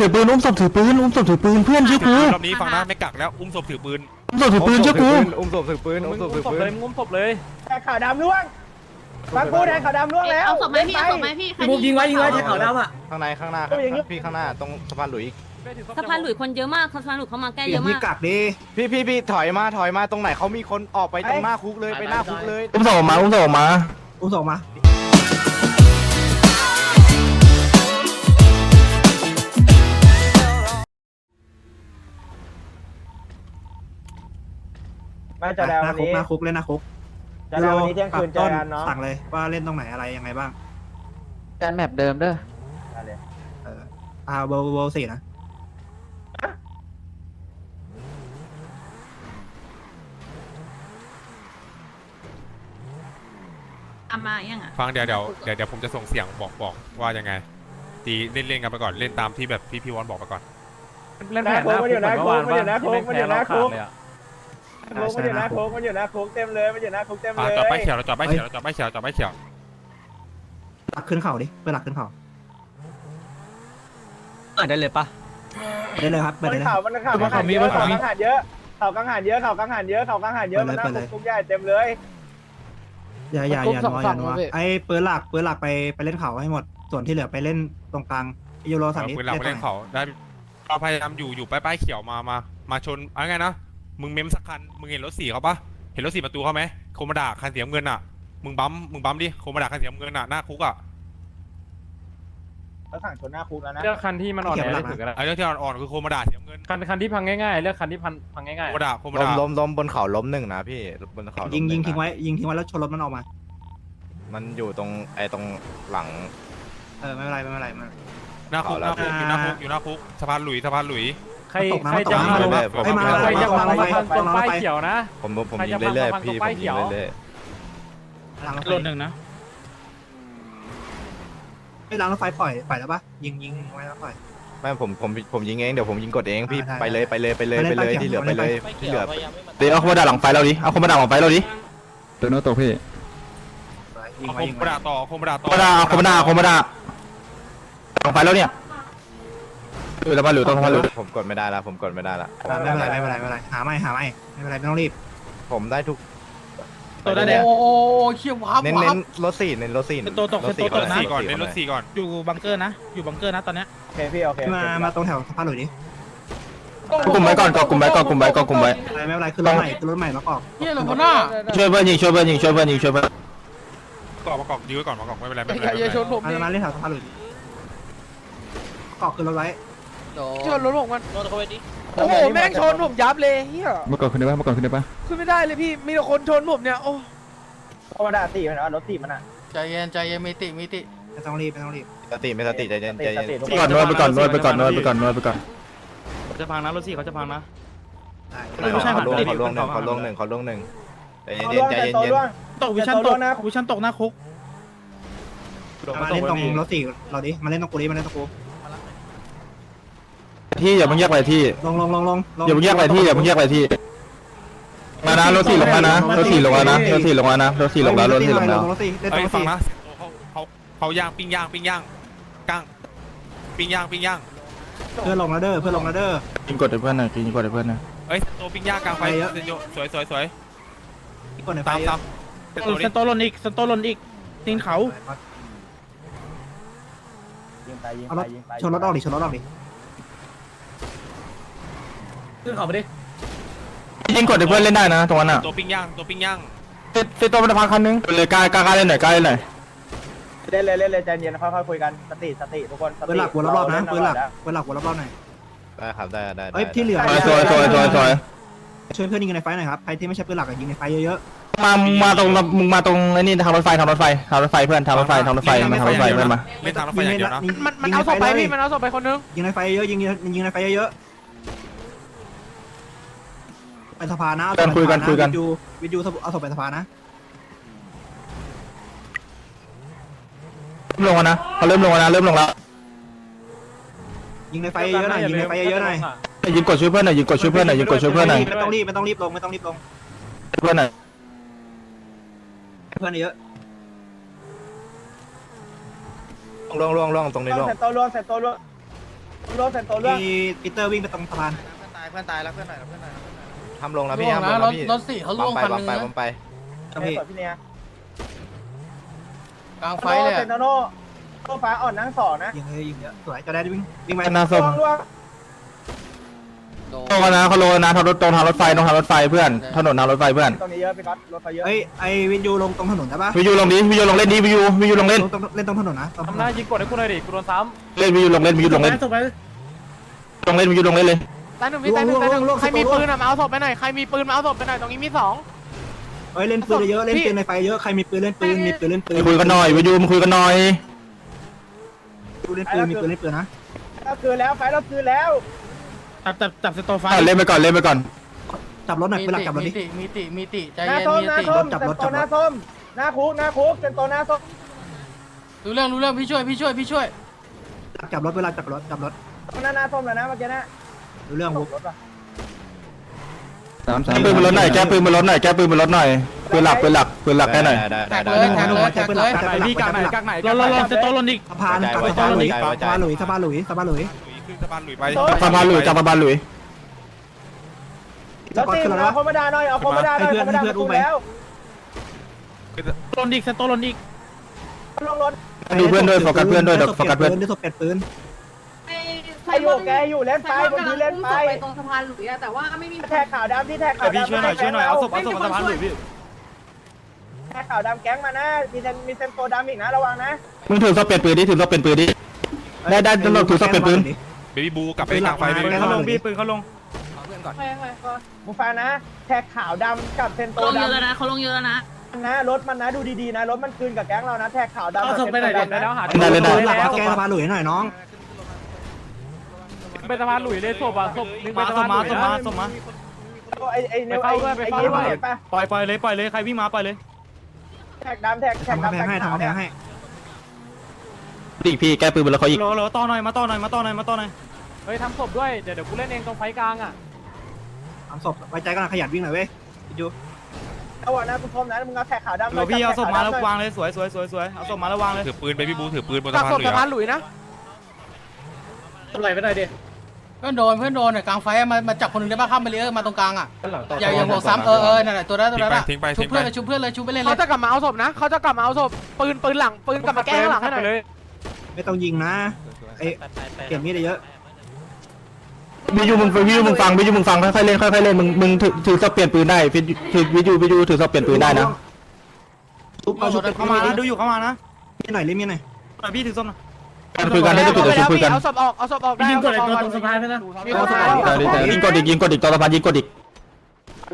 ถือปืนอุ้มศพถือปืนอุ้มศพถือปืนเพื่อนเชื่อกูรอบนี้ฟังนะไม่กักแล้วอุ้มศพถือปืนอุ้มศพถือปืนเชื่อกูอุ้มศพถือปืนอุ้มศพถือปืนงุ้มศพเลยแทงขาวดำล่วงฟังกูแทงขาวดำล่วงแล้วเอาศพไหมพี่เอาศพไหมพี่ใครพี่บุ๊กยิงไว้ยิงไว้ที่แทงเขาดำอะข้างในข้างหน้าพี่ข้างหน้าตรงสะพานหลุยสะพานหลุยคนเยอะมากสะพานหลุยเขามาแก้เยอะพี่มากกักดิพี่พี่พี่ถอยมาถอยมาตรงไหนเขามีคนออกไปตรงหน้าคุกเลยไปหน้าคุกเลยอุ้มศพออกมาอุ้มศพออกมาอุ้มส่งมา มาเจอแล้วหวัน้านคุกนี้หน้าคุกเล่นหน้าคุกเจอแล้ววันนี้เที่ยงคืนเจอกันเนาะสั่งเลยว่าเล่นตรงไหนอะไรยังไงบ้าง การแมปเดิมเด้อได้เลยเอออ่าเวลเวลสี่นะ อามายังอะ ฟังเดี๋ยวเดี๋ยวเดี๋ยวเดี๋ยวผมจะส่งเสียงบอกบอกว่ายังไง ตีเล่นเล่นกันไปก่อนเล่นตามที่แบบพี่พี่วอนบอกไปก่อน เล่นแผนหน้าคุกเหมือนเมื่อวานป่ะที่แม่งแพ้เราขาดเลยอะ โค้งมันอยู่หน้าโค้งมันอยู่หน้าโค้งเต็มเลยมันอยู่หน้าโค้งเต็มอ่าเลยจอดป้ายเขียวเราจอดป้ายเขียวเราจอดป้ายเขียวเราจอดป้ายเขียวหลักขึ้นเข่าดิเปิดหลักขึ้นเข่าเปิดได้เลยปะเปิดได้เลยครับเปิดมัได้นเลยข่าวมันข่าวมันข่าวเยอะข่าวกังหันเยอะข่าวกังหันเยอะข่าวกังหันเยอะข่าวกังหันเยอะมันหน้าโค้งทุกใหญ่เต็มเลยอย่าอย่าอย่านัวอย่านัวไอ้เปิดหลักเปิดหลักไปไปเล่นเข่าให้หมด ส่วนที่เหลือไปเล่นตรงกลางยูโรสั่งเอานี้ปืนหลักไปเล่นเขาได้เราพยายามอยู่อยู่ป้ายป้ายเขียวมามามาชนเอาไงนะ มึงเมมสักคัน มึงเห็นรถสีเขาปะเห็นรถสีประตูเขาไหมโคมาดาคันเสียเงินอะ มึงบัมมึงบัมดิ โคมาดาคันเสียเงินอะ หน้าคุกอะเขาสั่งชนหน้าคุกแล้วนะ เลือกคันที่มันอ่อนแอที่สุดก็ได้ไอ้เรื่องที่อ่อนๆคือโคมาดาเสียเงิน คันคันที่พังง่ายๆ เลือกคันที่พังพังง่ายโคมาดาโคมาล้มดาล้มล้มบนเขาล้มหนึ่งนะพี่บนเขาล้มยิงยิงหนึ่ทิ้งนะไว้ยิงทิ้งไว้แล้วชนรถมันออกมา มันอยู่ตรงไอ้ตรงหลัง เออไม่เป็นไรไม่เป็นไรไม่เป็นไรหน้าคุกหน้าคุกอยู่หน้าคุกอยู่หน้าคุกสะพานหลุยสะพานหลุยๆ ใครตกน้ำใครจะตกมาน้ำเรื่อยไอ้มา ใครจะมาลงไปพังตรงลงป้ายไปเขียวนะ ผมผมใครยิจะงเรื่อยพังๆพี่ตรงผป้ายมเขียิงยวเรื่อยหลังรถไฟหล่นหนึ่งนะไอ้หลังรถไฟปล่อยปล่อยแล้วปะยิงยิงไว้แล้วปล่อย ๆไม่ผมผมผมยิงเองเดี๋ยวผมยิงกดเองพี่ได้ได้ไปเลยไปเลยไปเลยไปไปเล่นเลยไปเขียวที่เหลือไปไปเล่นเลยที่เหลือเดี๋ยวเอาโคมาด่าหลังไฟเราดิ เอาโคมาด่าหลังไฟเราดิตัวโน้ตตัวพี่ยิงเอาไว้โคยิงมาไว้ดาต่อโคมาดาโคต่อมาด่าเอาโคมาด่าโคมาด่าหลังไฟแล้วเนี่ย อยู่สะพานหลุยตรงสะพานหลุยผมกดไม่ได้ละผมกดไม่ได้ละอ่าไม่เป็นไรไม่เป็นไรไม่เป็นไรหาไม่หาไม่ไม่เป็นไรไม่ต้องรีบผมได้ทุกตัวได้แดงโอ้โหเขี้ยววับเน้นวัเน้บนรถสี่เน้นรถสี่เป็นตัวตกรถเป็นตัวตกรถนะ สี่ก่อนเล่นรถสี่ก่อน อยู่บังเกอร์นะ อยู่บังเกอร์นะตอนเนี้ยโอเคพี่โอเคมามาตรงแถวสะพานหลุยดิกลุ่มไว้ก่อนก่อนกลุ่มไว้ก่อนกลุ่มไว้ก่อนกลุ่มไว้ ไม่เป็นไรขึ้นรถใหม่ขึ้นรถใหม่แล้วออกเฮียหลวงพ่อหน้าช่วยเพื่อนยิงช่วยเพื่อนยิงช่วยเพื่อนยิงช่วยเพื่อนกอกมากอกยื้อไว้ก่อนมากอกไม่เป็นไรไม่อเป็นไรย่าอย่าชนผมมาดิมาเล่นแถวสะพานหลุยออกขึ้นรถไว้ ชนรถผมมันโอ้โหแม่งชนผมยับเลยเฮียเมื่อก่อนขึ้นได้ปะเมื่อก่อนขึ้นได้ปะขึ้นไม่ได้เลยพี่มีแต่คนชนผมเนี่ยโอ้ธรรมดาตีมันนะรถตีมันอะใจเย็นใจเย็นมีติมีติไม่ต้องรีบไม่ต้องรีบสติไม่สติใจเย็นใจเย็นสติก่อนนวดไปก่อนนวดไปก่อนนวดไปก่อนนวดไปก่อนจะพังนะรถสี่เขาจะพังนะได้เขาล่วงเขาล่วงหนึ่งเขาล่วงหนึ่งเขาล่วงหนึ่งใจเย็นล่วงใจแต่เย็นโตเย็นล่วงตกวิชั่นตกวิชั่นตกหน้าคุกมาเล่นตรงรถสี่เราดิมาเล่นตรงกูดิมาเล่นตรงกู ที่อย่าเพิ่งแยกไปที่ลงลงลงลงอย่าเพิ่งแยกไปที่อย่าเพิ่งแยกไปที่ มานะรถสี่ลงมานะรถสี่ลงมานะรถสี่ลงมานะรถสี่ลงแล้วรถสี่ลงแล้วรถสี่เล่นตเอ้รยงฟัสี่งนะเขาเขาเขาย่างปิ้งย่างปิ้งย่างกั้งปิ้งย่างปิ้งย่างเพื่อนลงแล้วเด้อเพื่อนลงแล้วเด้อยิงกดให้เพื่อนหน่อยยิงกดให้เพื่อนหน่อยเอ้ยตัวปิ้งย่างกลางไฟไปเยอะ เซนโยสวยสวยสวยที่คนในไฟตามตามเซนโตเซนี่นโตลนอีกเซนโตลนอีกตีนเขายิงไปยิงเอาไปรถยิงไปชนรถออกดิชนรถออกดิ ขึ้นเขาไปดิยิงกดให้เพื่อนเล่นได้นะตรงนั้นอะตัวปิ้งย่างตัวปิ้งย่างเซตเซตตัวมันพังคันนึงเลยกล้ากล้ากล้าเล่นหน่อยกล้าเล่นหน่อยเล่นเลยเล่นเลยใจเย็นค่อยๆคุยกันสติสติทุกคนสติเพื่อนหลักวนรอบๆนะเพื่อนหลักเพื่อนหลักวนรอบๆหน่อยได้ครับได้ได้เอ้ยที่เหลือซอยซอยซอยซอยช่วยเพื่อนยิงในไฟหน่อยครับใครที่ไม่ใช่เพื่อนหลักยิงในไฟเยอะมามาตรงมึงมาตรงไอ้นี่ทางรถไฟทางรถไฟทางรถไฟเพื่อนทางรถไฟทางรถไฟมาทางรถไฟเพื่อนมาเล่นตามรถๆไฟอย่างเดียวนะมันมันเอาศพไปพี่มันเอาศพไปคนนึงยิงในไฟเยอะยิงยิงในไฟเยอะ ไปสะพานนะวิจูวิจูเอาศพไปสะพานนะเริ่มลงแล้วนะเขาเริ่มลงแล้วนะเริ่มลงแล้วยิงในไฟเยอะหน่อยยิงในไฟเยอะหน่อยยิงกดช่วยเพื่อนหน่อยยิงกดช่วยเพื่อนหน่อยยิงกดช่วยเพื่อนหน่อยไม่ต้องรีบไม่ต้องรีบลงไม่ต้องรีบลงเพื่อนหน่อยเพื่อนเยอะล่วงล่วงล่วงตรงนี้ล่วงเสร็จโตล่วงเสร็จโตล่วงรถเซนโตเรื่องมีปีเตอร์วิ่งไปตรงสะพานตายเพื่อนตายแล้วเพื่อนหน่อยเพื่อนหน่อย ทำลงแล้วพี่ทำลงรแล้วถพี่รถสี่เขาล่บัวมงไปคันบันึมงไปนะบัมไปครับพี่สวยพี่เนี่ยกลางไฟไฟเลยเซนโตโน่โต้ฟ้าอ่อนนั่งสองนะยิงเลยยิงเยอะสวยจะได้วิ่งวิ่งไปหน้าส้มล่วงล่วงโดนโตกันนะเขาโลนะทางรถตรงทางรถไฟตรงทางรถไฟเพื่อนถนนทางรถไฟเพื่อนตรงนี้เยอะพี่ก๊อตรถไฟเยอะเอ้ยไอวินยูลงตรงถนนได้ปะวิวลงดิวิวลงเล่นดิวิววิวลงเล่นลงตรงเล่นตรงถนนนะตรงถนทำนหน้ายิงกดให้กูหน่อยดิกูโดนซ้เล่นวิวลงเล่นวิวลงเล่นส่งไปลงเล่นวิวลงเล่นเลย ตายหนึ่งพี่ตายหนึ่งตายหนึ่งใครมีปืนอะมาเอาศพไปหน่อยใครมีปืนมาเอาศพไปหน่อยตรงนี้มีสองเอ้ยเล่นปืนเยอะเล่นปืนในไฟเยอะใครมีปืนเล่นปืนมีปืนเล่นปืนคุยกันหน่อยวิวมาคุยกันหน่อยเล่นปืนมีปืนเล่นปืนนะเราคืนแล้วไฟเราคืนแล้วจับจับจับสโตไฟเล่นไปก่อนเล่นไปก่อนจับรถหน่อยปืนหลักจับรถมีดิติมีติมีติใจหน้าเย็นส้มมีหน้าติส้มจัเซบนรถโตจับรถหน้าส้มหน้าคุกหน้าคุกเซนโตหน้าส้มรู้เรื่องรู้เรื่องพี่ช่วยพี่ช่วยพี่ช่วยจับรถเวลาจับรถจับรถหน้าหน้าส้มแล้วนะเมื่อกี้นะ รู้เรื่องตบุ๊กรถป่ะสามสามแก้ปืนบนรถหน่อยแก้ปืนบนรถหน่อยแก้ปืนบนรถหน่อยปืนหลักปืนหลักปืนหลักแค่หน่อยแท็กเลยแท็กเลยแท็กเลยำไหนพี่กลางไหนกลางไหนรอรอรอสโตลนอีกสะพานสะพานหลุยสะพานหลุยสะพานหลุยสะพานหลุยขึ้นสะพานหลุยไปสะพานหลุยจับสะพานหลุยแล้วตีมเอาคอมมาดาหน่อยเอาคอมมาดาหน่อยคอมมาดาประตูแล้วลนอีกสโตลนอีกลงรถดูเพื่อนด้วยโฟกัสเพื่อนด้วยเดี๋ยวโฟกัสเพื่อนได้ศพเปลี่ยนปืน ใครอยู่แกอยู่เล่นไฟบนพื้นเล่นไฟไปตรงสะพานหลุยอะแต่ว่าไม่มีแท็กขาวดำที่แท็กขาวพี่ดำช่วยหน่อยช่วยหน่อยเอาศพเอาศพมาสะพานหลุยพี่แท็กขาวดำแก๊งมานะมีเซนมีเซนโตดำอีกนะระวังนะมึงถือซอเปลี่ยนปืนดิถือซอเปลี่ยนปืนดิได้ได้ตำรวจถือซอเปลี่ยนปืนเบบี้บูกลับไปกลางไฟเบปืนบี้เขาลงพี่ปืนเขาลงมึงฟังนะแท็กขาวดำกับเซนโตเขาลงเยอะแล้วดำนะเขาลงเยอะแล้วนะนะรถมันนะดูดีๆนะรถมันคืนกับแก๊งเรานะแท็กขาวดำเอาศพไปไหนกับเด็เซดนโตแล้วหาได้เลยได้ปืนหลักแกสะพานหลุยหน่อยน้อง ไปสะพานหลุยเลยศพอะศพนึงไปสะพานหลุยนะศพมาไอ้ไอ้เนวไอ้ไอ้ยิ้มเห็นปะปล่อยปล่อยเลยปล่อยเลยใครวิ่งมาปล่อยเลยแท็กดำแท็กแท็กทำกำดำแพงให้แท็กทำขาวกำแพเนี่ยงให้ดิพี่แก้ปืนบนรถเขาอีกโหลโหลต่อหน่อยมาต่อหน่อยมาต่อหน่อยมาต่อหน่อยเฮ้ยทำศพด้วยเดี๋ยวเดี๋ยวกูเล่นเองตรงไฟกลางอะทำศพไว้ใจกันขยันวิ่งหน่อยเว้ยดูเอาอะนะคุณพรมนะมึงเอาแท็กขาวดำโหลพี่เอาศพมาแล้ววางเลยสวยสวยสวยสวยเอาศพมาแล้ววางเลยถือปืนเบบี้บูถือปืนบนกัสะกพานศหพลุยสะพานอะหลุยนะทำไรไม่ได้ดิ เพื่อนโดนเพื่อนโดนเนี่ยกลางไฟมามาจับคนหนึงได้ป่ะข้ามไปเลยมาตรงกลางอะอย่าอย่าหัวซ้ำเออเออนั่นแหละตัวนั้นตัวทิ้งนั้นไปอะทิ้งไปชุทิ้บงเพื่ไปอนเลยชุบเพื่อนเลยชุบไปเล่นเขาจะกลับมาเอาศพนะเขาจะกลับมาเอาศพปืนปืนหลังปืนกลับมาแก้ข้างหลังให้หน่อยเลยไม่ต้องยิงนะไอ้เปลี่ยนมีดเยอะวิวมึงวิวมึงฟังวิวมึงฟังค่อยๆเล่นค่อยๆเล่นมึงมึงถือถือซอเปลี่ยนปืนได้ถือวิววิวถือซอเปลี่ยนปืนได้นะชุบเอาชุบเข้ามานะดูอยู่เข้ามานะมีหน่อยรีบมีหน่อยหน่อยพี่ถือส้มหน่อย การคุยกันได้จะจุดจะคุยกันเอาศพออกเอาศพออกได้ยิงกดไอ้เอาศพออกตัวตรงสะพานไปนะมีคนมายิงกดอีกยิงกดอีกต่อสะพานยิงกดอีก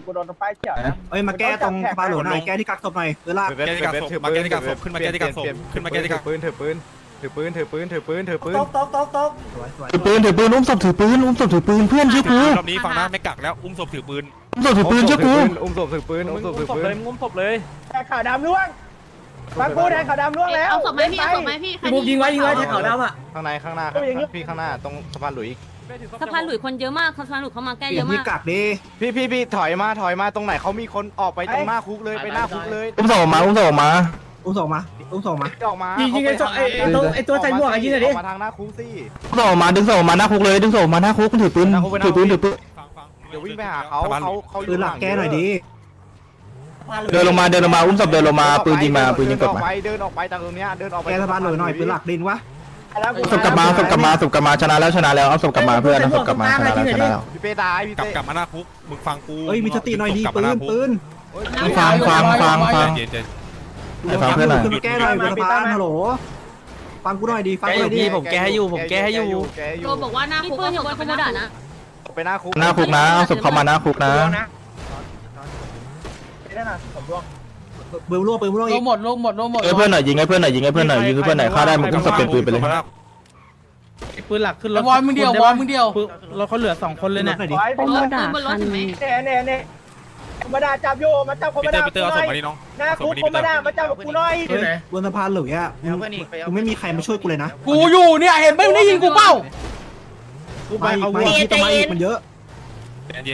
กูโดนป้ายเขียวนะเอ้ยมาแก้ตรงสะพานหลุยหน่อยแก้ที่กักศพหน่อยเวลาแก้ที่กักศพมาแก้ที่กักศพขึ้นมาแก้ที่กักศพขึ้นมาแก้ที่กักศพปืนถือปืนถือปืนถือปืนถือปืนถือปืนตกตกตกตกสวยสวยถือปืนถือปืนอุ้มศพถือปืนอุ้มศพถือปืนเพื่อนชื่อกูรอบนี้ฟังนะไม่กักแล้วอุ้มศพถือปืนอุ้มศพถือปืนชื่อกูอุ้มศพถือปืนมึอุ้งมศพงุ้ถืมอศพปืเลยนมึงงุ้มศพเลยแท็กขาวดำล่วง ฟังกูแท็กขาวดำล่วงแล้วเอาศพไหมพี่เอาศพไหมพี่ใครบุกยิงไว้ยิงไว้แท็กเขาดำอะข้างในข้างหน้าพี่ข้างหน้าตรงสะพานหลุยสะพานหลุยคนเยอะมากสะพานหลุยเขามาแก้เปลี่เยยนอะมีมากกักดิพี่พี่พี่ถอยมาถอยมาตรงไหนเขามีคนออกไปตรงหน้าคุกเลยไปหน้าคุกเลยอุ้มศพออกมาอุ้มศพออกมาอุ้มส่งมาอุ้มส่งมาออกมายิงยิงไอ้ตัวไอ้ไอ้ตัวไอ้ตัวใส่หมวกไอ้ยิงหน่อยดิออกมาทางหน้าคุกสิอุ้มศพออกมาดึงศพออกมาหน้าคุกเลยดึงศพออกมาหน้าคุกถือปืนถือปืนถือปืนฟังฟังเดี๋ยววิ่งไปหาเขาสะพนเขาลุยเขาปืนหลักแก้หน่อยดิ เดินลงมาเดินลงมาอุ้มศพเดินลงมาปืนยิงมาปืนยิงกดมาไปเดินออกไปจากตรงเนี้ยเดินออกไปแก้สะพานหลุยหน่อยปืนหลักดินวะแล้วกูศพกลับมาศพกลับมาศพกลับมาชนะแล้วชนะแล้วเอาศพกลับมาเพื่อนเอาศพกลับมาชนะแล้วชนะแล้วพี่เป้ตายพี่กลับเต้กลับมาหน้าคุกมึงฟังกูเอ้ยมีสติหน่อยดิกลับปืมานหน้าคุกปืนฟังฟังฟังฟังเย็นเย็นไปฟังเพื่อนหน่อยขึ้นมาแก้หน่อยบนสะพานฮัลโหลฟังกูหน่อยดิฟังกูหน่อยดิแกอยู่ผมแกให้อยู่แกอโดยู่บอกว่าหน้าคุกเอาศพไปขโมยด่านะไปหน้าคุกหน้าคุกนะเอาศพเข้ามาหน้าคุกนะ ได้นะผมร่วงปืนรั่วปืนรั่วลอีงกหมดลงหมดลงหมดยิงให้เพื่อนหน่อยยิงให้เพื่อนหน่อยยิงให้เพื่อนหน่อยยิงให้เพื่อนหน่อยฆ่าได้มึงอุ้มศพเปลี่ยนปืนไปเลยปืนหลักขึ้นรถวอลมึงเดียววอลมึงเดียวเรถเขาเหลือสองคนเลยเนี่ยหน่อยดิถอยปืนบนรถใช่ไหมเน่เน่เน่ธรรมดาจับโยมาจับธรรมพีเตอดาร์พีเตอร์เอาศพมน้องหน้าคุกธรรมดามาจับกูหน่อยบนสะพานหลุยอะมึงไม่มีใครมาช่วยกูเลยนะ กูอยู่เนี่ยเห็นไหมมึงได้ยินกูเปล่ากูไปเอาวัวที่ต้องมาอีกมันเยอะ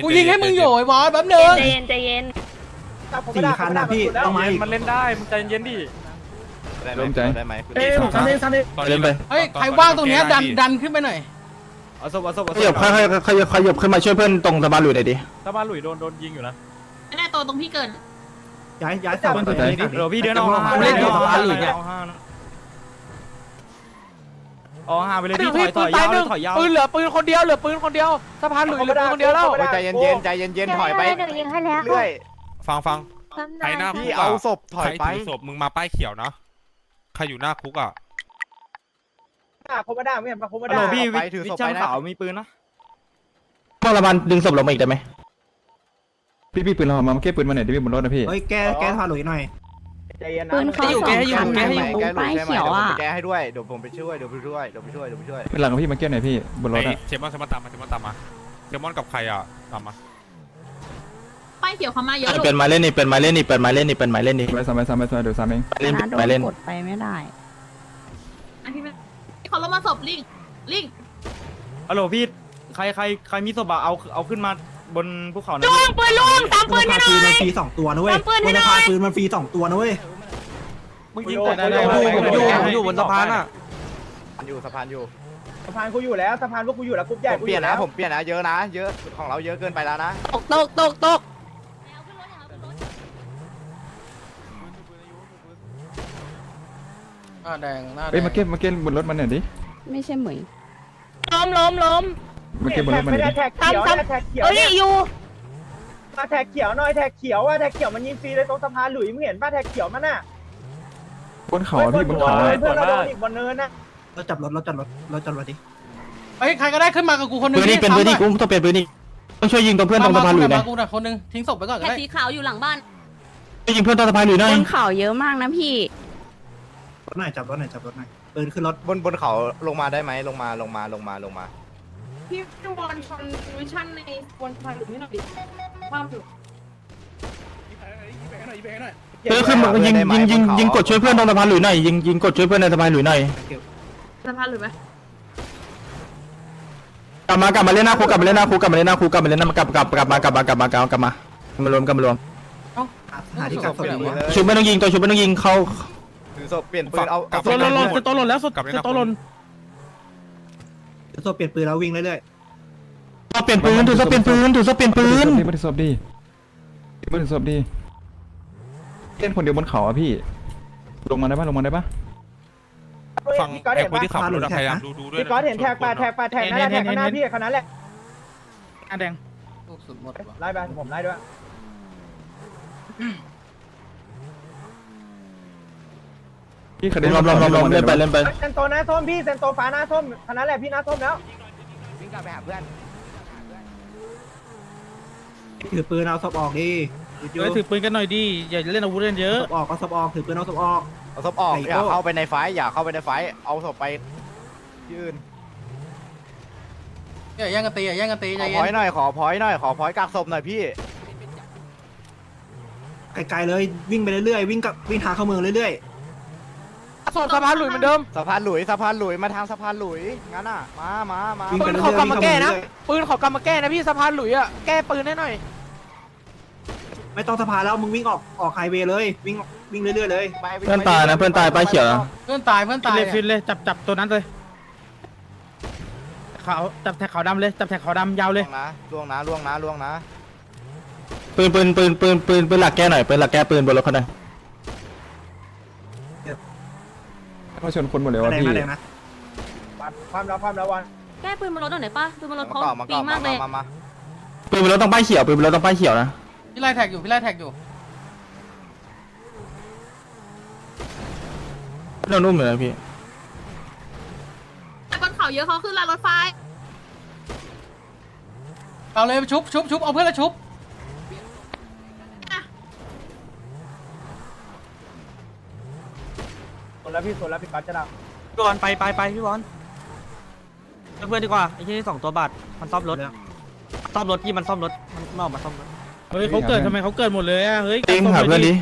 กูยิงให้มึงอยู่ไอ้บอสแป๊บนึงใจเย็นใจเย็น สี่ดาคันนะพี่ต้องมาอีกมันเล่นได้มึงใจเย็นดิได้ไหมได้ไหมเอ้ยผมทำเองทำเองเล่นไปเฮ้ยใครว่างตรงเนี้ยดันดันขึ้นไปหน่อยเอาศพเอาศพเอาขยับค่อยๆขยับขยับขึ้นมาช่วยเพื่อนตรงสะพานหลุยหน่อยดิถ้าบ้านหลุยโดนโดนยิงอยู่นะไม่ได้ตัวตรงพี่เกิดย้ายย้ายเสาไปเดี๋ยวพี่เดินเอาห้าเล่นที่สะพานหลุยเอาห้านะเอาห้าไปเลยพี่ถอยถอยยาวเลยถอยยาวปืนเหลือปืนคนเดียวเหลือปืนคนเดียวสะพานหลุยเหลือปืนคนเดียวแล้วโอ้ยใจเย็นๆใจเย็นๆถอยไปเดี๋ยวยิงให้แล้วเรื่อย ฟังฟังใครหน้าคุพี่กเอาอะศพถอยใครไปถือศพมึงมาป้ายเขียวนะใครอยู่หน้าคุกอะโคมาด้าไม่เห็นปะโคมาฮัลโหลด้าพี่ไปถือวิศพชั่นไปนะ ขาวมีปืนนะพวกสะพานดึงศพลงมาอีกได้ไหมพี่พี่ปืนเรามาเก็บปืนมาหน่อยดิพี่บนรถนะพี่ เฮ้ยแก้แก้สะพานหลุยหน่อย ใจเย็นนะปืนเขาสองคันแก้นะให้อยู่แก้ป้ายให้เขียวอะ แก้ให้ด้วย เดี๋ยวผมไปช่วย เดี๋ยวไปช่วย เดี๋ยวไปช่วย เดี๋ยวไปช่วย ปืนหลังของพี่มาเก็บหน่อยพี่บนรถไอ้อะเชมอนเชมอนตามมาเชมอนตามมาเชมอนกับใครอะตามมาป้าย เขียวเขามาเยอะลูกเปลี่ยนไม้เล่นนี่เปลี่ยนไม้เล่นนี่เปลี่ยนไม้เล่นนี่เปลี่ยนไม้เล่นนี่ไปซ้ำไปซ้ำไปซ้ำเดี๋ยวซ้ำเองเล่นไม้เล่นกดไปไม่ได้อันที่ไม่เขาลงมาศพลิงลิงฮัลโหลพี่ใครใครใครมีศพอะเอาเอาขึ้นมาบนภูเขาหนะลุงปืนลุงตามบปืนนสะให้หน่อยพานปืนมันฟรีสองตัวนะเว้ยตามปืนให้บนหน่สะอยพานปืนมันฟรีสองตัวนะเว้ยมึงยิงแต่ได้ผมอยู่ผมอยู่ผมอยู่บนสะพานอะอยู่สะพานอยู่สะพานกูอยู่แล้วสะพานพวกกูอยู่แล้วกรุ๊ปใหญ่ผมเปลี่ยนนะผมเปลี่ยนนะเยอะนะ เยอะของเราเยอะเกินไปแล้วนะตกตกตกตก หน้าแดงหน้าแดเอ้ยงมาเก็บมาเก็บบนรถมันหน่อยดิไม่ใช่เหมยล้มล้มล้มมาเก็บบนรถมันหไม่น่ได้อยดิแท็กเขียวได้แท็กเขียวเอ้ยเนี่ยอยู่มาแท็กเขียวหน่อยแท็กเขียวว่าแท็กเขียวมันยิงฟรีเลยตรงสะพานหลุยมึงเห็นป่ะแท็กเขียวมันน่ะบนเขาอะพี่บนเขาเฮ้อะยเพื่อนเราโดนอีกบนเนินน่ะเราจับรถเราจับรถเราจับรถดิเฮ้ยใครก็ได้ขึ้นมากับกูคนหนึงปืนนี่เป็นปืนนี่กูต้องเปลี่ยนปืนนี่ต้องช่วยยิงตรงเพื่อนตรงสะพานหลุยหน่อยมากูหน่อยคนหนึงทิ้งศพไปก่อนก็แค่ได้สีขาวอยู่หลังบ้านช่วยยิงเพื่อนตรงสะพานหลุยหน่อยบนเขาเยอะมากนะพี่ร ถหน่อยจับรถหน่อยจับรถหน่อยปืนขึ้นรถบนบนเขาลงมาได้ไหมลงมาลงมาลงมาลงมา พี่บอลชนวิชั่นในบนพายหลุดให้หน่อยดิความอยู่เออขึ้นมายิงยิงยิงยิงกดช่วยเพื่อนตรงสะพานหลุยหน่อยยิงยิงกดช่วยเพื่อนในสะพานหลุยหน่อยสะพานหลุดไหมกลับมากลับมาเล่นหน้าคุกกลับมาเล่นหน้าคุกกลับมาเล่นหน้าคุกกลับมาเล่นหน้ากลับกลับกลับมากลับมากลับมากลับกลับมามารวมกันมารวมหาที่กักศพดีชุบไม่ต้องยิงตัวชุบไม่ต้องยิงเขาถือ ศพเปลี่ยนปืนเอาเอากลับหล่นหล่นหล่นจะโตหล่นแล้วสุดกลับไปจะนะโตหล่นศพเปลี่ยนปืนแล้ววิ่งเรื่อยเปลี่ยนปืนถือศพเปลี่ยนปืนถือศพเปลี่ยนปืนมาถือศพดิมาถือศพดิเล่นคนเดียวบนเขาอะพี่ ลงมาได้ปะลงมาได้ปะฟังพี่ก๊อตไอ้เห็นคนปะที่ขับรถอะพยายามดูดูด้วยพี่ก๊อตเห็นแท็กปะแท็กปะแท็กนั่นแหละแท็กข้างหน้าพี่คนนั้นแหละหน้าแดงลูกสุดหมดว่ะไล่ไปผมไล่ด้วย พี่ขันลมลมลมลมเล่นไปเล่นไปเซนโตหน้าส้มพี่เซนโตฟ้าหน้าส้มคนนั้นแหละพี่หน้าส้มแล้ววิ่งกลับไปหาเพื่อนๆถือปืนเอาศพออกดิเฮ้ยถือปืนกันหน่อยดิอย่าเล่นอาวุธเล่นเยเอาอะศพออกเอาศพออกถือปืนเอาศพออกเอาศพออกไอ้อย่าโก้เข้าไปในไฟอย่าเข้าไปในไฟเอาศพไปที่อื่นอย่าแย่งกันตีอย่าแย่งกันตีขใจอเย็พอยนหน่อยขอพอยหน่อยขอพอยกักศพหน่อยพี่ไกลๆเลยวิ่งไปเรื่อยๆวิ่งกับวิ่งทางเข้าเมืองเรื่อย ศพสะพานหลุดเหมือนเดิมสะพานหลุยสะพานหลุยมาทางสะพานหลุยงั้นอะมามามาๆวิ่งไปเรื่อยๆวิ่งเข้าเมืองเรื่อยปืนเขากำมาแก้นะพี่สะพานหลุยอะแก้ปืนให้หน่อยๆไม่ต้องสะพานแล้วมึงวิ่งออกออกไฮเวย์เลยวิ่งวิ่งเรื่อยๆเลยไปเพื่อนตายนะเพื่อนตายป้ายเขียวนะเพื่อนตายเพื่อนฟิตานยเลยฟินเลยจับจับตัวนั้นเลยขาวจับแท็กขาวดำเลยจับแท็กขาวดำยาวเลยล่วงนะล่วงนะล่วงนะล่วงนะปืนปืนปืนปืนปืนปืนหลักแก้หน่อยปืนหลักแก้ปืนบนรถเขาหน่อย เขาชนคนหมดเลยหน้าว่ะแดงพี่น้าแดงนะความแล้วความแล้ววันแก้ปืนบนรถหน่อยป้าปืนบนรถเขาก่อนมาตีกมากเลยมามาปืนบนรถต้องป้ายเขียวปืนบนรถต้องป้ายเขียวนะพี่ไล่แท็กอยู่พี่ไล่แท็กอยู่เรานุ่มเลยนะพี่บนเขาเยอะเขาขึ้นรางรถไฟเอาเลยชุบชุบชุบเอาเพื่อนละชุบ ส่วน แล้วพี่สวนแล้วพี่ก๊อตจะดับก่อนไปไปไปพี่บอลเพื่อนดีกว่าไอ้ที่สองตัวบาทมันซ่อมรถซ่อมรถที่มันซ่อมรถมันนออกมาซ่อมรถเฮ้ยเขาเกิดทำไมเขาเกิดหมดเลยอะเฮ้ยจริงหาเพื่อนดิ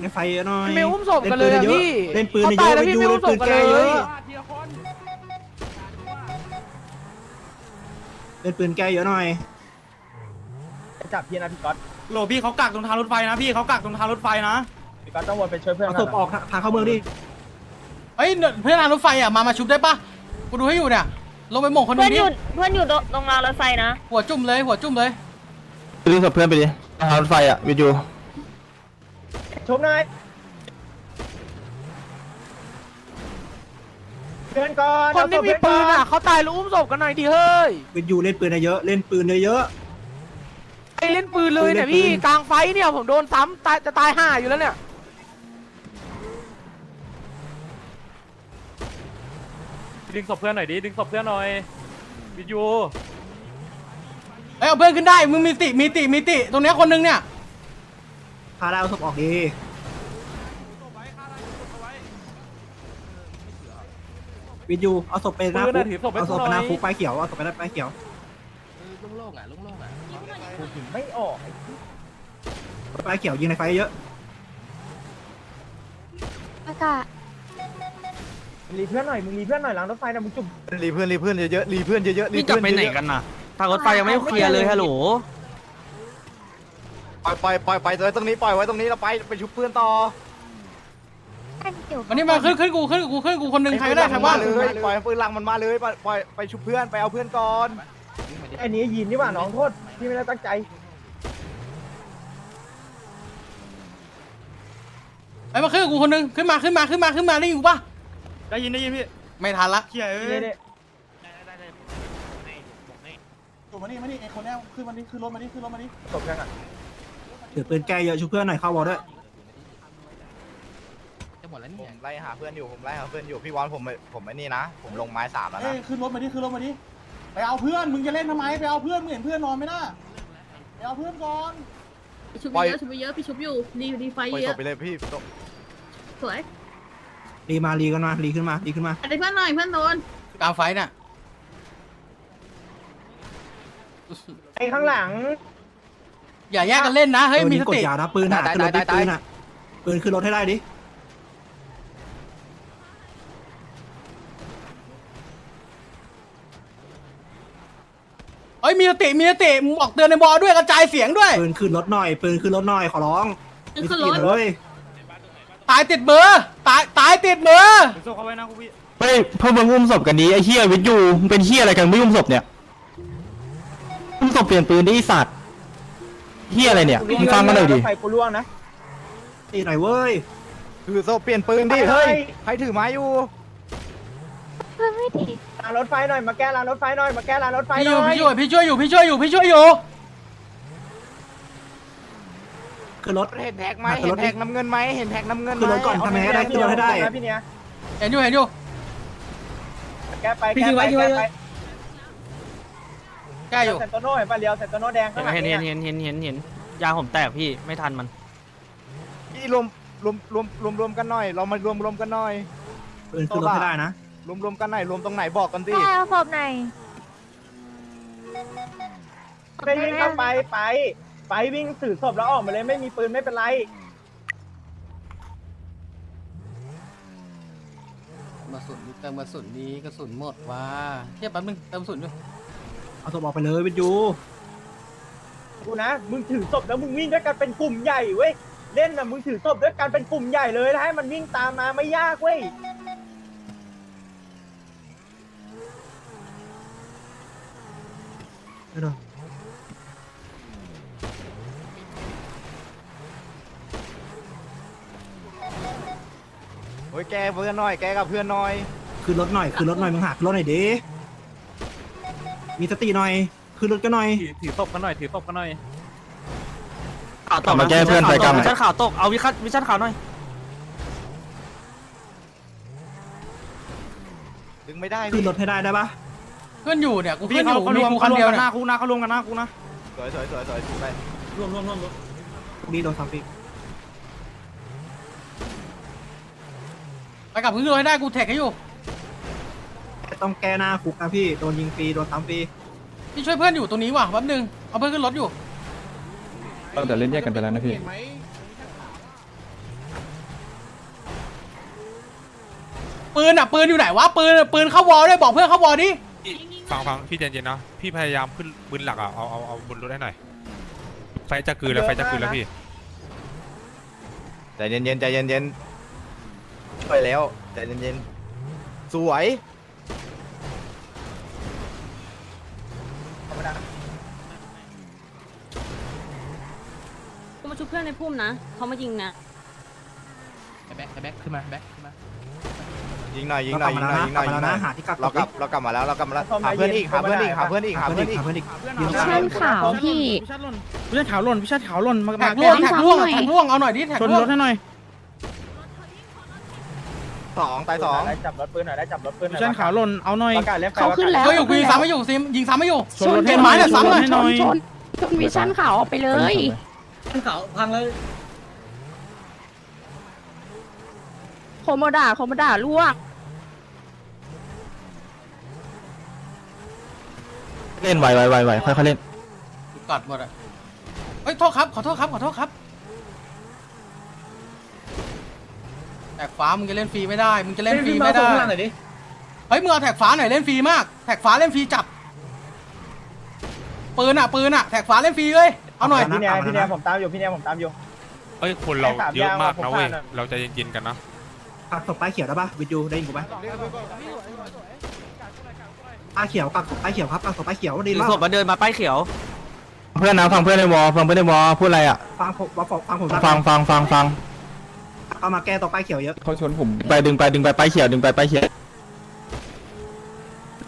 ในไฟเยอะหน่อยไม่อุ้มศพกันเลยอะพี่เล่นปืนเยอะเล่นปืนเล่นปืนแกเยอะเล่นปืนแกเยอะหน่อยจะจับพี่นะพี่ก๊อตโหลพี่เขากักตรงทางรถไฟนะพี่เขากักตรงทางรถไฟนะ พี่ก๊อตต้องวนไปช่วยเพื่อนเอากัศพออกทางเข้าเมืองดิเฮ้ยเพื่อนทางรถไฟอะมามาชุบได้ปะกูดูให้อยู่เนี่ยลงไปหม่งคนหนึเพื่องนดิอยู่เพื่อนอยู่ตรงรางรถไฟนะหัวจุ่มเลยหัวจุ่มเลยดึงศพเพื่อนไปดิทางรถไฟอะวิจูชมหน่อยเพื่อนก่อนคนที่มีปืนอะเขาตายแล้วอุ้มศพกันหน่อยดิเฮ้ยวิทยูเล่นปืนเยอะ เล่นปืนเยอะไอเล่นปืนเลยเนี่ยพี่กลางไฟเนี่ยผมโดนซ้ำตายจะตายห่าอยู่แล้วเนี่ย ดึงศพเพื่อนหน่อยดิ ดึงศพเพื่อนหน่อยวิจูเอ้ยเอาเพื่อนขึ้นได้ มึงมีติ มีติ มีติ ตรงเนี้ยคนนึงเนี่ยๆพาได้เอาศพออกดีวิทยูเอาศพไปหน้าคุกเอาศพไปหน้าคุกไปเขียวเอาศพไปหน้าไปเขียวไม่ออกไปเขียวยิงในไฟเยอะ อากาศ รีเพื่อนหน่อยมึงรีเพื่อนหน่อยหลังรถไฟนะมึงจุ่มรีเพื่อนรีเพื่อนเยอะๆรีเพื่อนเยอะๆรีนี่จะเพื่อนไปไหนเยอะกันน่ะทางรถไฟยังไม่เคลียร์เลยฮัลโหลๆปล่อยปล่อยปล่อยไปไว้ตรงนี้ปล่อยไว้ตรงนี้เราไปไปชุบเพื่อนต่อวันนี้มาขึ้นขึ้นกูขึ้นกูขึ้นกูคนหนึงใครก็ได้ใครว่าเลยปล่อยปืนลังมันมาเลยปล่อยปล่อยไปชุบเพื่อนไปเอาเพื่อนก่อนไอ้นี้ยินนี่หว่าน้องโทษที่ไม่ได้ตั้งใจไอ้ยมาขึ้นกูคนหนึงขึ้นมาขึ้นมาขึ้นมาขึ้นมาได้อยู่ปะ ได้ยินได้ยินพี่ไม่ทันละเขียเอ้นี่ยนี่ถูกมานี่มานี่ไอคนนี้ขึ้นมานี่ขึ้นรถมานี่ขึ้นรถมานี่จบยังอะถือปืนแกเยอะช่วยเพื่อนหน่อยเข้าวอลด้วยผมไล่หาเพื่อนอยู่ผมไล่หาเพื่อนอยู่พี่วอนผมผมไอ้นี่นะ ผมลงไม้สามแล้วนะขึ้นรถมานี่ขึ้นรถมานี่ไปเอาเพื่อนมึงจะเล่นทำไมไปเอาเพื่อนมึงเห็นเพื่อนนอนไหมล่ะไปเอาเพื่อนก่อนชุบปล่อยเยอะชุบเยอะพี่ชุบอยู่ดีดีไฟปล่อยเยศอะพไปเลยพี่สวย รีมารีกันมารีขึ้นมารีขึ้นมาอะไรเพื่อนหน่อยเพื่อนโดนกลางไฟน่ะไอ้ข้างหลังอย่าแยกกันเล่นนะเฮ้ยมีสกดติ ยาวนะปืนอะขึ้นรถดิปืนอะปืนขึ้นรถให้ได้ดิเฮ้ยมีสติมีสติมึงบอกเตือนในบอลด้วยกระจายเสียงด้วย ปืนขึ้นรถหน่อยปืนขึ้นรถหน่อยขอร้องขึ้นมีสขึ้นรติถเลยตายติดมือตายตายติดมือดึงศพเข้าไว้นะคุณพี่เฮ้ยพวกมึงอุ้มศพกันนี้ไอ้เฮียวิจูมึงเป็นเฮียอะไรกันไม่อุ้มศพเนี่ยอุ้มศพเปลี่ยนปืนดิไอ้สัตว์เฮียอะไรเนี่ยมึงฟังกันหน่อยดิรถไฟกูล่วงนะตีหน่อยเว้ยถือโซ่เปลี่ยนปืนดิเฮ้ยใครถือไม้อยู่รางรถไฟหน่อยมาแก้รางรถไฟหน่อยมาแก้รางรถไฟพี่หอน่ยู่อยพี่ช่วยอยู่พี่ช่วยอยู่พี่ช่วยอยู่พี่ช่วยอยู่ ขึ้นรถ เห็นแท็กไหมมาเห็รนถดิแท็กน้ำเงินไหมเห็นแท็กน้ำเงินไหขึ้นมรถก่อนทำไงก็ได้ขึ้นรถให้ได้ พี่เนี่ยเห็นอยู่เห็นอยู่แก้ไปแก้ไปแก้ไปแก้อยู่เซนโตโน่เห็นปะเลี้ยวเซนโตโน่แดงข้างหลังเห็นเนี่เห็ยนเห็นเห็นเห็นเห็นยาผมแตกพี่ไม่ทันมันพี่รวมรวมรวมรวมรวมกันหน่อย เรามารวมรวมกันหน่อยปืนขึ้นรถให้ได้นะรวมรวมกันหน่อยรวมตรงไหนบอกกันดิได้เอาศพไหนไม่วิ่งเข้าไปไป ไปวิ่งถือศพแล้วออกมาเลยไม่มีปืนไม่เป็นไร มาสุนเติมกระสุนนี้กระสุนหมดว่าเทียบแป๊บนึงเติมกระสุนด้วยเอาศพออกไปเลยวิทยูกูนะ มึงถือศพแล้วมึงวิ่งด้วยกันเป็นกลุ่มใหญ่เว้ย เล่นนะมึงถือศพด้วยกันเป็นกลุ่มใหญ่เลยแล้วให้มันวิ่งตามมาไม่ยากเว้ย ไม่ต้อง โอ้ยแกเพื่อนหน่อย แกกับเพื่อนหน่อย ขึ้นรถหน่อยขึ้นรถหน่อยมึงหักรถหน่อยดิมีสติหน่อยขึ้นรถกันหน่อยถือศพกันหน่อยถือศพกันหน่อยข่าวตกลักบมาแก้เพื่อนไฟกลางวิชั่นข่าวตกเอาวิชั่นวิชั่นข่าวหน่อยดึงไม่ได้ขึ้นรถให้ได้ได้ปะขึ้นอยู่เนี่ยกูขึ้นอยู่มีกูคันเดียวเนี่ยกูนะเขารวมกันหน้ากูนะสวยสวยสวยสวยถูกไปรวมรวมรวมรวมดีโดนซ้ำอีก ไปกับพื้นเรือให้ได้กูแท็กให้อยู่ต้องแก้หน้าคุกนะพี่ โดนยิงฟรี โดนซ้ำฟรี พี่ช่วยเพื่อนอยู่ตรงนี้ว่ะแป๊บนึงเอาเพื่อนขึ้นรถอยู่เราแต่เล่นแยกกันไปแล้วนะพี่ ปืนอะปืนอยู่ไหนวะปืนปืนเข้าวอลด้วยบอกเพื่อนเข้าวอลดิฟังฟังพี่ใจเย็นนะพี่พยายามขึ้นปืนหลักอะเอาเอาเอาบนรถให้หน่อยไฟจะคืนแล้วไฟจะคืนแล้วพี่ใจเย็นเย็นใจเย็นเไปแล้วแต่เย็นๆ สวย กูมาชุบเพื่อนในพุ่มนะเขามายิงนะแบ๊คแบ๊คขึ้นมาแบ๊คขึ้นมายิงหน่อยยิงหน่อยยิงหน่อยยิงหน่อยน่หาที่กักเรากลับเรากลับมาแล้วเรากลับมาแล้วหาเพื่อนอีกหาเพื่อนอีกหาเพื่อนอีกหาเพื่อนอีกเพื่อนอีกเพื่อนขาวพี่พิชาติหล่นพิชาติขาวหล่นพิชาติขาวหล่นมาแท็กล่วงแท็กล่วงแท็กล่วงเอาหน่อยดิแท็กชนรถให้หน่อย สองตายสองได้จับรถปืนหน่อยได้จับรถปืนหน่วิอยชันขาวหล่นเอาหน่อยประกาศเล่นไฟเขาขึ้นแล้วเฮ้ยอยู่กูยิงซ้ำไม่อยู่ซิมยิงซ้ำไม่อยู่ชนรถเปลี่ยนไม้หน่อยซ้ำหน่อยให้หน่อยชนชนวิชั่นขาวออกไปเลยขาวพังเลยโคโมดาโคโมดาล่วงเล่นไวไวไวไวค่อยๆเล่นกัดหมดอะเฮ้ยโทษครับขอโทษครับขอโทษครับ ท็กฟ้ามึงจะเล่นฟรีไม่ได้ มึงจะเล่นฟรีไม่ได้เฮ้ยมึงเอาแท็กฟ้าหน่อยเล่นฟรีมากแท็กฟ้าเล่นฟรีจับปืนอะปืนอะแท็กฟ้าเล่นฟรีเลยเอาหน่อยพี่แนนพี่แนนผมตามอยู่พี่แนนผมตามอยู่เอ้ยคนเราแค่สามเยอะมากยางนะเว้ยผมผ่านอะเราใจเย็นๆกันนะกักศพป้ายเขียวได้ปะวิดยูได้ยินกูปะป้ายเขียวกักศพป้ายเขียวครับกักศพป้ายเขียวดีถือมากศพมาเดินมาป้ายเขียว เพื่อนนะฟังเพื่อนในวอฟังเพื่อนในวอพูดอะไรอะฟังผมว่าฟังผมฟังฟังฟังฟัง เอามาแก้ตัวป้ายเขียวเยอะเขาชนผมไปดึงไปดึงไปไปเขียวดึงไปไปเขียว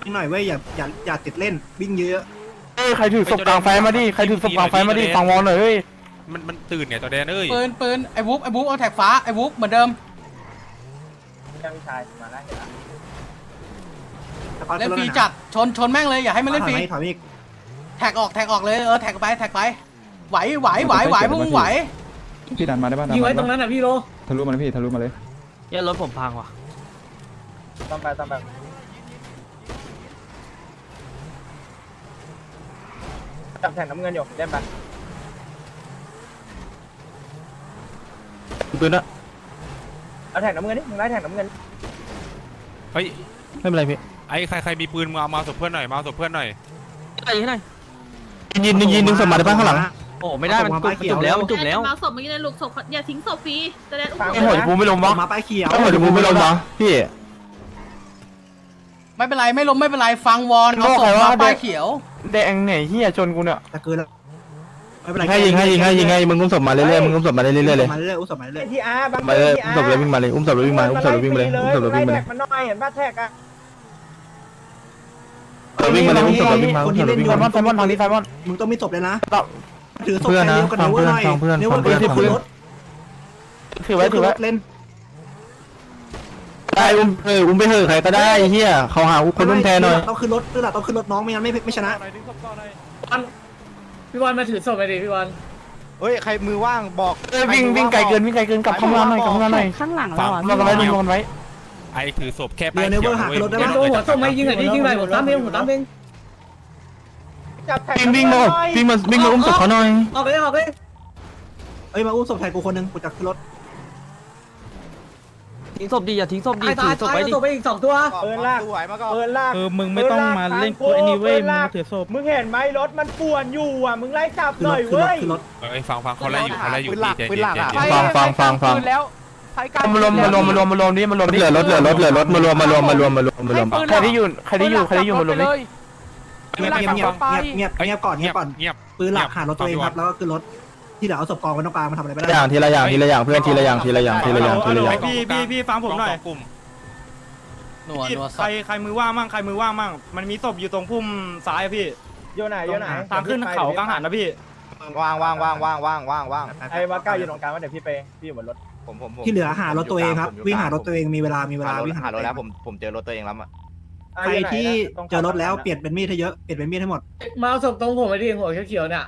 นิดหน่อยเว้ยอย่าอย่าอย่าติดเล่นวิ่งเยอะเอ้ยใครถือศพกลางไฟมาดิใครถือศพกลางไฟมาดิฟังวอหน่อยเฮ้ยมันมันตื่นไงตัวแดนเอ้ยปืนปืนไอ้วุ๊บไอ้วุ๊บเอาแท็กฟ้าไอ้วุ๊บเหมือนเดิมยังชายมาแล้วเห็นแล้วเล่นฟรีจัดชนชนแม่งเลยอย่าให้มันเล่นฟรีถอยไปอีกแท็กออกแท็กออกเลยเออแท็กไปแท็กไปไหวไหวไหวไหวพวกมึงไหว พี่ดันมาได้ป่ะดันยิงมาไว้ได้ตรงปะนั้นอะพี่โลทะลุมาเลยพี่ทะลุมาเลยเย้รถผมพังว่ะต้องไปต้องไปจับแทงน้ำเงินอยู่เล่นไปปืนอะเอาแทงน้ำเงินนี่มึงได้แทงน้ำเงินเฮ้ยไม่เป็นไรพี่ไอ้ใครใครมีปืนมึงเอามาเอาศพเพื่อนหน่อยมาเอาศพเพื่อนหน่อยไอ้ที่ไหนยินยินยินดึงสมมาได้ป้ะข้างหลัง โอ้ไม่ได้มันจุบแล้วมันจุบแล้ว มาศพเมื่อกี้เลยลูกศพอย่าทิ้งศพฟรีจะได้ฟังไอ้หัวกูไม่ลงวะมาป้ายเขียวไอ้หัวกูไม่ลงวะพี่ไม่เป็นไรไม่ล้มไม่เป็นไรฟังวอนเอาศพมาป้ายเขียวแดงเนี่ยเฮียชนกูเนี่ยตะเกินแล้วไม่เป็นไรให้ยิงให้ยิงให้ยิงให้มึงอุ้มศพมาเรื่อยๆมึงอุ้มศพมาเรื่อยๆเลยมาเรื่อยๆอุ้มศพมาเรื่เล่อยนทีอาร์บางมาเลยอุ้มศพเลยวิ่งมาเลยอุ้มศพเลยวิ่งมาอุ้มศพเลยวิ่งมาเลยอุ้มศพเลยวิ่งมาแท็เลยกมันน้อยเห็นป่ะแท็กอะเออวิ่งมาเลยอุ้มศพเลยวิ่งมาคอุ้นมศที่พเลเล่ยนวิ่งโยมานไฟมอนทางนี้ไฟมอนมึงต้องมีศพเลยนะ ถือศพเพื่อนนะเดียวกันฟังเนื้อเพื่อนหน่อยฟังเพื่อนเนื้อฟังเพื่อนถือฟังเพื่อนรถถือไว้ถือไว้เล่นได้อุ้มเอออุ้มไปเถอะใครก็ได้เฮียเขาหาคนอุ้มแทนหน่อย ต้องขึ้นรถเพื่อนต้องขึ้นรถน้องไม่งั้นไม่ไม่ชนะพี่บอลมาถือศพไปดิพี่บอลเฮ้ย ใครมือว่างบอกเออวิ่งวิ่งไกลเกินวิ่งไกลเกินกลับเข้ามาหน่อยกลับเข้ามาหน่อยข้างหลังฟัเรางอะรอกันไว้รอกันไว้ไอ้ถือศพแค่เดี๋ป้ายยวเนเขีเวยอวร์หาเว้ยรถได้มึไหมงตัวหัวส้มไหมยิงหน่อยดิยิงหน่อยผมตามเองผมตามเอง จับแท็กวิ่งวิ่งมาวิ่งมาวิ่งมาอุ้มศพเขาหน่อยออกไปออกไปเอ้ยมาอุ้มศพไทยกูคนนึงกูจะขึ้นรถทิ้งศพดีอย่าทิ้งศพดีถือศพไว้ดิปืนลากไหวมาก่อนปืนลากเออมึงไม่ต้องมาเล่นกูไอ้นี่เว้ยมึงมาถือศพมึงเห็นไหมรถมันป่วนอยู่อะมึงไล่จับขึ้หนรน่อถยขึ้นรเว้ถยขึ้นรถเอ้ยฟังฟังเขาไล่อยู่เขาไล่อยู่ปืนหลักใจปืนเย็หลันกใจอะเย็นฟังฟังฟังฟังปืนแล้วใครกันมารวมมารวมมารวมมารวมนี่มารวมเหลือรถเหลือรถเหลือรถมารวมมารวมมารวมมารวมมารวมใครที่อยู่ใครที่อยู่ใครที่อยู่มารวมนี่ เงียบเงียบเงียบเงียบเงียบก่อนเงียบก่อนเงียบปืนหลักหารถตัวเองครับแล้วก็ขึ้นรถที่เหลือเอาศพกองไว้ตรงกลางมาทำอะไรไม่ทีได้ละอย่างทีละอย่างทีละอย่างเพื่อนทีละอย่างทีละอย่างทีละอย่างทีละอย่างพี่พี่พี่ฟังผมหน่อยกลุ่มหนัวหนัวใครใครมือว่างมั่งใครมือว่างมั่งมันมีศพอยู่ตรงพุ่มซ้ายพี่โยไหนโยไหนทางขึ้นเขากังหันนะพี่ว่างว่างว่างว่างว่างว่างว่างไอ้วัดเก้าอยู่ตรงกลางว่าเดี๋ยวพี่ไปพี่อยู่บนรถผมผมผมที่เหลือหารถตัวเองครับวิ่งหารถตัวเองมีเวลามีเวลาหารถวิ่งหารถแล้วผมผมเจอรถตัวเองแล้วอะ ใครที่เจอรถแล้วเปลี่ยนเป็นมีดให้เยอะเปลี่ยนเป็นมีดให้หมดมาเอาศพตรงผมไปดิหัวเขียวๆเนี่ย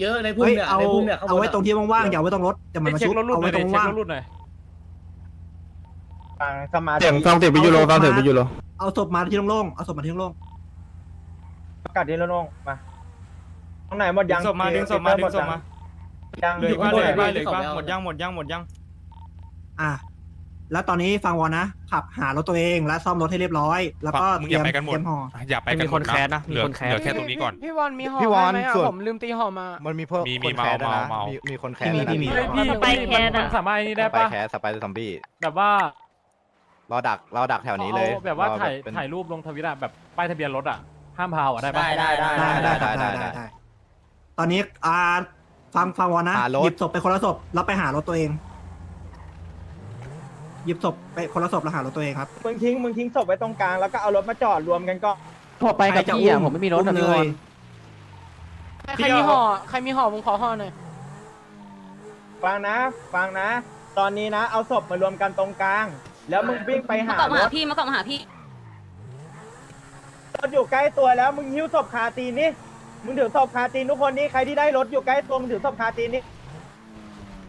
เยอะในพุ่มเฮ้ยเนี่ยเอาในพุ่มเนี่ยเอาไว้ตรงที่ว่างๆอย่าเอาไว้ตรงรถอย่ามันมาชุบเอาไว้ตรงว่างฟังสมาธิเสียงฟังเสียงไปยูโรฟังเสียงไปยูโรเอาศพมาที่โล่งๆเอาศพมาที่โล่งประกาศที่โล่งๆมาตรงไหนหมดยังศพมาดึงศพมาดึงศพมายังเหลืออีกบ้านเหลืออีกบ้านเหลืออีกบ้านหมดยังหมดยังหมดยังๆอะ แล้วตอนนี้ฟังวอนนะขับหารถตัวเองและซ่อมรถให้เรียบร้อย แล้วก็มึงเตอรีย่ายมไปกันหมเตดรียมห่ออย่าไปกันมีคนแคสนะเหลือมีคนแคส เหลือแค่ตรงนี้ก่อน พี่บอลมีห่อพี่วอนไหมอะส่วน ผมลืมตีห่อมา มันมีพวกมีคมีนเมาแคสด้วยนะเมาเมามี มีคนแคสด้วยนะมีพี่ไปแคสอะสามารถนี่ได้ได้ปะปะแคสสไปซ์ซอมบี้แบบว่ารอดักรอดักแถวนี้เลยอาแบบว่าถ่ายเป็น ถ่ายรูปลงทวิตอะแบบป้ายทะเบียนรถอะห้ามพาวอะได้ปะได้ได้ได้ ได้ได้ได้ได้ได้ได้ได้ได้ ตอนนี้อ่าฟังฟังวอนนะหารถ หยิบศพไปคนละศพแล้วไปหารถตัวเอง หยิบศพไปคนละศพแล้วหารถตัวเองครับ มึงทิ้งมึงทิ้งศพไว้ตรงกลางแล้วก็เอารถมาจอดรวมกันก็ พอไปกับพี่อะผมไม่มีรถเลยใครมีห่อใครมีห่อผมขอห่อหน่อยฟังนะฟังนะ ตอนนี้นะ เอาศพมารวมกันตรงกลาง แล้วมึงวิ่งไปหารถพี่มาก่อนมาหาพี่ รถอยู่ใกล้ตัวแล้วมึงหิ้วศพคาตีนนี่มึงถือศพคาตีนทุกคนนี่ใครที่ได้รถอยู่ใกล้ตัวมึงถือศพคาตีนนี่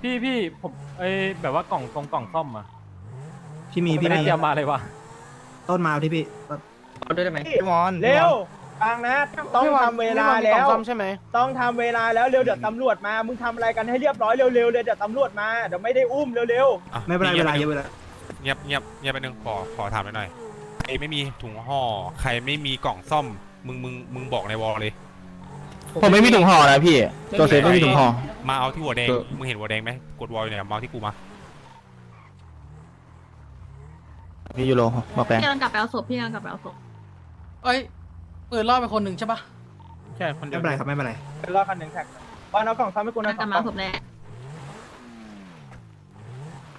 พี่พี่ผมเอ้ยแบบว่ากล่องตรงกล่องซ่อมอะ พี่มีไม่พี่ได้มีเตรียมมาเลยวะต้นมาเอาที่พี่เอาด้วยได้ไหมพี่มอนเร็วฟังนะต้องทำเวลาแล้ว ใช่ไหมต้องทำเวลาแล้วเร็วเดี๋ยวตำรวจมา มึงทำอะไรกันให้เรียบร้อยเร็วๆเลยเดี๋ยวตำรวจมาเดี๋ยวไม่ได้อุ้มเร็วอะไม่เป็นไรงีเวยบลาไปเยอะเวลาเงียบเงียบเงียบไปหนึ่งขอขอถามหน่อยใครไม่มีถุงห่อใครไม่มีกล่องซ่อม มึงมึงมึงบอกในวอลเลย ผมไม่มีถุงห่อนะพี่ตัวเซฟไม่มีถุงห่อมาเอาที่หัวแดง มึงเห็นหัวแดงไหมกดวอลอยู่เนี่ยมาเอาที่กูมา พี่ยูโรบอกแปลงพี่กำลังกลับไปเอาศพพี่กำลังกลับไปเอาศพเอ้ยปืนล่อไปคนหนึ่งใช่ปะใช่คนเดีไม่ยวเป็นไรครับไม่เป็นไรๆเป็นรอบคันหนึ่งแท็กวันเอากล่องซ้ำให้กูกำลันะงกลับมาเอาศพแรก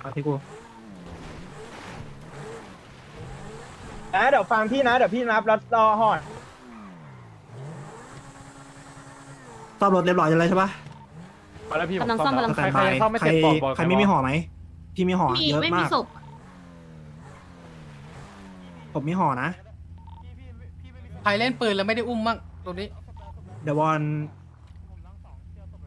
เอาที่กูนะเดี๋ยวฟังพี่นะเดี๋ยวพี่นับแล้วรอห่อนซ่อมรถเรียบร้อยแล้วใช่ปะมาแล้วพี่ผมกำลังซ่อมกำลังใครสแตนใครบายยังซ่อมไม่ใครเสร็จบอกบอกใครไม่มีห่อไหมพี่มีห่อมีเยอะไม่มีมากศพ ผมมีห่อนะ ใครเล่นปืนแล้วไม่ได้อุ้มมั่งตรงนี้ เดี๋ยววอน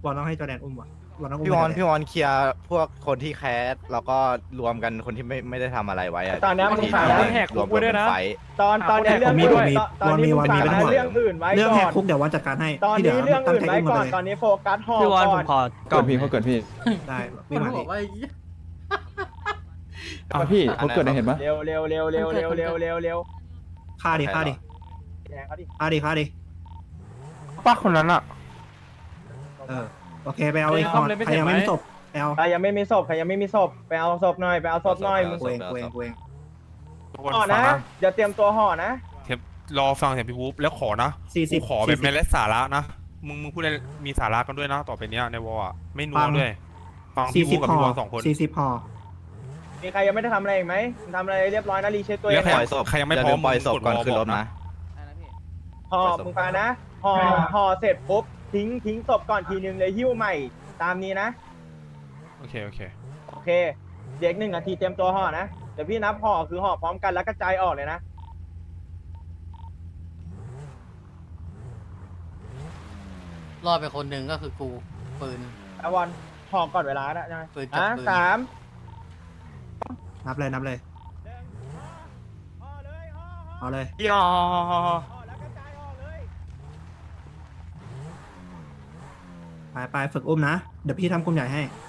วอนต้องให้จอแดนอุ้มว่ะวอนต้องอุ้มพี่วอน ให้จแดพี่วอนเคลียร์พวกคนที่แคสแล้วก็รวมกันคนที่ไม่ไม่ได้ทำอะไรไว้อะตอนนี้มึงฟังรวนะมรวมเป็นไฟท์ตอนตอนนี้เรื่องผมมีอื่ผมนมีตอนนี้วมึอนงมีฟังวอนมีนะเรื่องอื่นไว้เรื่องก่แหอกนคุกเดี๋ยววันจัดการให้ตอนที่เหลืนี้อเรื่องตั้งอื่นใจไว้อุ้มก่อนมาเลยตอนนี้โฟกัสห่อพี่วอนผก่อมนขอเกิดพี่เขาเกิดพี่ได้ควิ่งนมาบดิอกว่าไอ้ อะพี่เขาเกิดได้เห็นปะเร็วเร็วเร็วเร็วเร็วเร็วเร็วเร็วฆ่าดิฆ่าดิแทงเขาดิฆ่าดิฆ่าดิป้าคนนั้นอะ เออโอเคไปเอาไอ้ห่อใครยังไม่มีศพไปเอาใครยังไม่มีศพใครยังไม่มีศพไปเอาศพหน่อยไปเอาศพหน่อยมึงกูเองกูเองกูเองทุกคนห่อฟังนะนะเดี๋ยวเตรียมตัวห่อนะเทปรอฟังเสียงพี่วูฟแล้วขอนะสี่สิกูบขอแบบไม่ไร้สาระนะมึงมึงพูดอะไรมีสาระกันด้วยนะต่อไปเนี้ยในวอลอะไม่นัวด้วยฟังสี่พี่สิวูบฟกับห่อพี่วอลสองคนสี่สิบห่อ มีใครยังไม่ได้ทำอะไรอีกไหมทำอะไรเรียบร้อยนะรีเช็คตัวเอแล้งวใครปล่อยศพใครยังไม่อย่าพร้ลือมมปล่อยศพก่อนมึงกดขึ้นรถวอลนะ ห่อมึงฟังนะห่อห่อเสร็จปุ๊บทิ้งทิ้งศพก่อนทีนึงเลยหิ้วใหม่ ตามนี้นะ โอเค โอเค โอเค เด็กหนึ่งนาทีเตรียมตัวห่อนะ เดี๋ยวพี่นับห่อคือห่อพร้อมกันแล้วกระจายออกเลยนะล่อไปคนหนึ่งก็คือกูปืน อาวอนห่อก่อนเวลานะใช่ไหมปืนจับอะปืน สาม นับเลยนับเลยห่อเลยห่อห่อเอาเลยยอห่อแล้วกระจายออกเลยไปไปฝึกอุ้มนะ เดี๋ยวพี่ทำกลุ่มใหญ่ให้เ